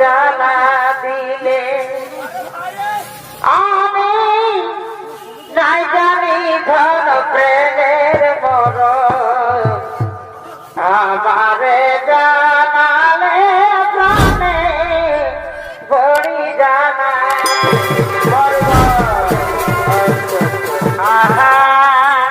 জানা দিলে। আমি নাই জানি ধন প্রেমের বড় আমারে জানালে প্রাণে বড়ি জানা।